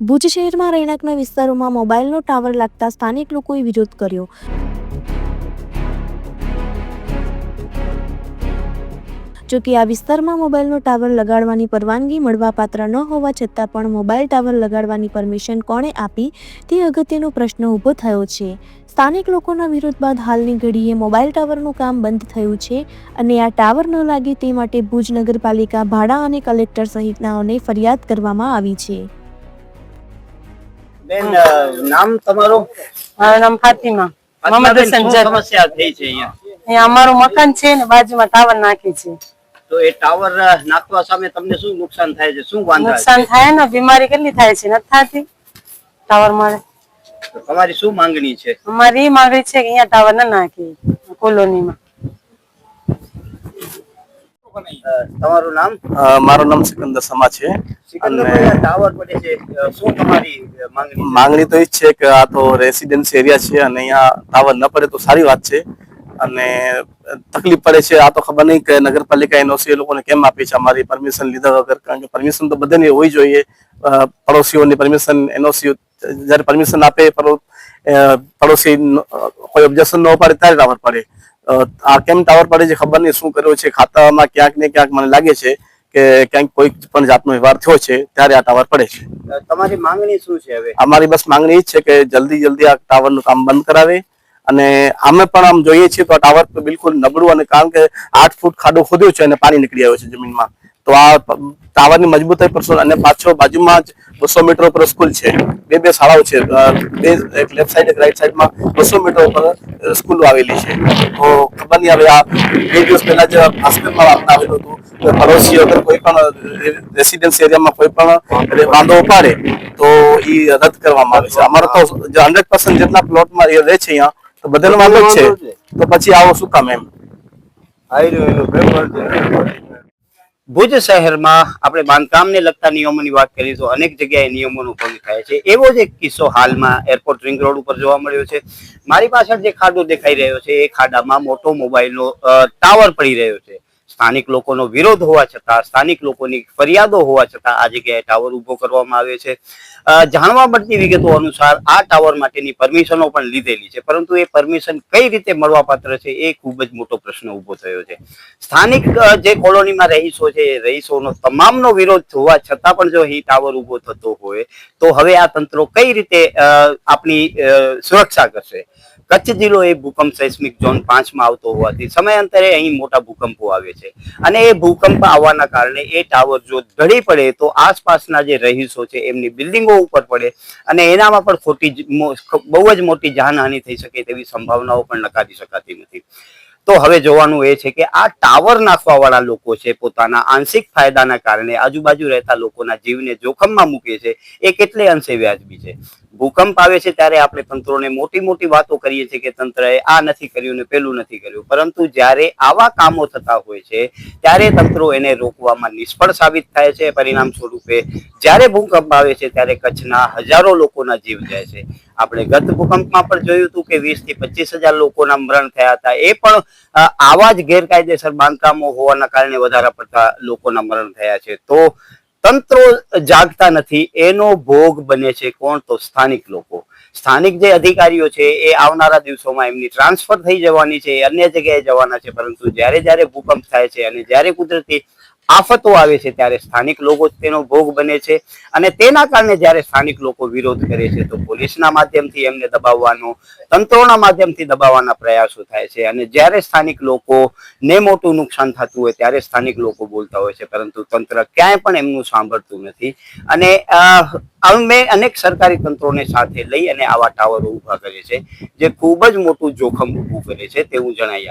ભુજ શહેરમાં રહેણાંકના વિસ્તારોમાં મોબાઈલનો ટાવર લાગતા સ્થાનિક લોકોએ વિરોધ કર્યો. જોકે આ વિસ્તારમાં મોબાઈલનો ટાવર લગાડવાની પરવાનગી મળવાપાત્ર ન હોવા છતાં પણ મોબાઈલ ટાવર લગાડવાની પરમિશન કોણે આપી તે અગત્યનો પ્રશ્ન ઊભો થયો છે. સ્થાનિક લોકોના વિરોધ બાદ હાલની ઘડીએ મોબાઈલ ટાવરનું કામ બંધ થયું છે અને આ ટાવર ન લાગે તે માટે ભુજ નગરપાલિકા ભાડા અને કલેક્ટર સહિતનાઓને ફરિયાદ કરવામાં આવી છે. બેન નામ તમારું? મારું નામ ફાતિમા. મોહમ્મદ હસન સમસ્યા થઈ છે અહીંયા? અહીંયા અમારું મકાન છે ને બાજુમાં ટાવર નાખી છે. તો એ ટાવર નાખવા સામે તમને શું નુકસાન થાય છે? શું વાંધો નુકસાન થાય ને બીમારી કેટલી થાય છે? નથી થતી. ટાવર મળે. તમારી શું માંગણી છે? અમારી માંગણી છે કે અહીંયા ટાવર ના નાખી કોલોનીમાં. તમારું નામ? મારું નામ સિકંદર સમા છે. સિકંદરભાઈ, આ ટાવર પડે છે. અ, શું તમારી અ, માંગણી તો એ જ છે કે આ તો રેસિડેન્સી એરિયા છે અને અહીંયા ટાવર ન પડે તો સારી વાત છે. અને તકલીફ પડે છે. આ તો ખબર નહીં કે નગરપાલિકા એનઓસી એ લોકોને કેમ આપી છે અમારી પરમિશન લીધા વગર. કારણ કે પરમિશન તો બધાની હોવી જોઈએ. પડોશીઓની પરમિશન એનઓસી જ્યારે પરમિશન આપે પડોશી ન- કોઈ ઓબ્જેક્શન ન પડે ત્યારે ટાવર પડે. આ કેમ ટાવર પડે છે ખબર નહીં શું કર્યું છે ખાતામાં ક્યાંક ને ક્યાંક મને લાગે છે કે ક્યાંક કોઈ પણ જાતનો વ્યવહાર થયો છે ત્યારે આ ટાવર પડે છે. તમારી માંગણી શું છે હવે? અમારી બસ માંગણી એ છે કે જલ્દી જલ્દી આ ટાવરનું કામ બંધ કરાવે અને અમે પણ આમ જોઈએ છીએ તો આ ટાવર તો બિલકુલ નબળું અને કારણ કે આઠ ફૂટ ખાડો ખોદ્યો છે અને પાણી નીકળી આવ્યો છે જમીનમાં. તો આ ટાવરની મજબૂતાઈ પર અને પાછો બાજુમાં જ બસો મીટર ઉપર સ્કૂલ છે. બે બે શાળાઓ છે. બે એક લેફ્ટ સાઈડ એક રાઈટ સાઈડમાં બસો મીટર ઉપર સ્કૂલ આવેલી છે. તો ખબર નહીં હવે આ બે દિવસ પહેલા જે ભાસ્કરમાં વાર્તા આવેલું હતું. કે પડોશી અગર કોઈ પણ રેસિડેન્સ એરિયામાં કોઈ પણ વાંધો ઉપાડે, તો એ રદ કરવામાં આવે છે. અમારે તો હંડ્રેડ પર્સન્ટ જેટલા પ્લોટમાં એ રહે છે અહીંયા, તો બધાનો વાંધો છે. તો પછી આવો શું કામ એમ? ભુજ શહેરમાં આપણે બાંધકામને લગતા નિયમોની વાત કરીએ તો અનેક જગ્યાએ નિયમોનો ભંગ થાય છે. એવો જ એક કિસ્સો હાલમાં એરપોર્ટ રિંગ રોડ ઉપર જોવા મળ્યો છે. મારી પાછળ જે ખાડો દેખાઈ રહ્યો છે, એ ખાડામાં મોટો મોબાઈલનો ટાવર પડી રહ્યો છે. સ્થાનિક લોકોનો વિરોધ હોવા છતાં, સ્થાનિક લોકોની ફરિયાદો હોવા છતાં આ જગ્યાએ ટાવર ઊભો કરવામાં આવે છે. જાણવા મળતી વિગતો અનુસાર આ ટાવર માટેની પરમિશનો પણ લીધેલી છે. પરંતુ એ પરમિશન કઈ રીતે મળવાપાત્ર છે એ ખૂબ જ મોટો પ્રશ્ન ઊભો થયો છે. સ્થાનિક જે કોલોનીમાં રહીશો છે રહીશોનો તમામનો વિરોધ હોવા છતાં પણ જો અહીં ટાવર ઊભો થતો હોય, તો હવે આ તંત્રો કઈ રીતે આપણી સુરક્ષા કરશે? કચ્છ જિલ્લો એ ભૂકંપ સેસ્મિક ઝોન પાંચમાં આવતો હોવાથી સમયાંતરે અહીં મોટા ભૂકંપો આવે છે. અને એ ભૂકંપ આવવાના કારણે એ ટાવર જો ઢળી પડે તો આસપાસના જે રહીશો છે, એમની બિલ્ડિંગો ઉપર પડે. અને એનામાં પણ ખોટી બહુ જ મોટી જાનહાનિ થઈ શકે તેવી સંભાવનાઓ પણ નકારી શકાતી નથી. તો હવે જોવાનું એ છે કે આ ટાવર નાખવા વાળા લોકો છે, પોતાના આંશિક ફાયદાના કારણે આજુબાજુ રહેતા લોકોના જીવને જોખમમાં મૂકે છે. એ કેટલે અંશે વ્યાજબી છે? ભૂકંપ આવે છે ત્યારે આપણે તંત્રોને મોટી મોટી વાતો કરીએ છીએ કે તંત્રએ આ નથી કર્યું ને પેલું નથી કર્યું. પરંતુ જ્યારે આવા કામો થતા હોય છે, ત્યારે તંત્રો એને રોકવામાં નિષ્ફળ સાબિત થાય છે. પરિણામ સ્વરૂપે જ્યારે ભૂકંપ આવે છે, ત્યારે કચ્છના હજારો લોકોના જીવ જાય છે. આપણે ગત ભૂકંપમાં પણ જોયું હતું કે વીસથી પચીસ હજાર લોકોના મરણ થયા હતા. એ પણ આવા જ ગેરકાયદેસર બાંધકામો હોવાના કારણે વધારે પડતા લોકોના મરણ થયા છે. તો તંત્રો જાગતા નથી, એનો ભોગ બને છે કોણ? તો સ્થાનિક લોકો. સ્થાનિક જે અધિકારીઓ છે, એ આવનારા દિવસોમાં એમની ટ્રાન્સફર થઈ જવાની છે અન્ય જગ્યાએ જવાના છે, પરંતુ જ્યારે જ્યારે ભૂકંપ થાય છે અને જ્યારે કુદરતી આફતો આવે છે ત્યારે સ્થાનિક લોકો તેનો ભોગ બને છે અને તેના કારણે જ્યારે સ્થાનિક લોકો વિરોધ કરે છે તો પોલીસના માધ્યમથી એમને દબાવવાનો, તંત્રોના માધ્યમથી દબાવવાના પ્રયાસો થાય છે. અને જ્યારે સ્થાનિક લોકો ને મોટું નુકસાન થતું હોય ત્યારે સ્થાનિક લોકો બોલતા હોય છે, પરંતુ તંત્ર ક્યાંય પણ એમનું સાંભળતું નથી. અને અમે અનેક સરકારી તંત્રોને સાથે લઈ અને આવા ટાવરો ઊભા કરે છે, જે ખૂબ જ મોટું જોખમ ઊભું કરે છે તેવું જણાઈ આવે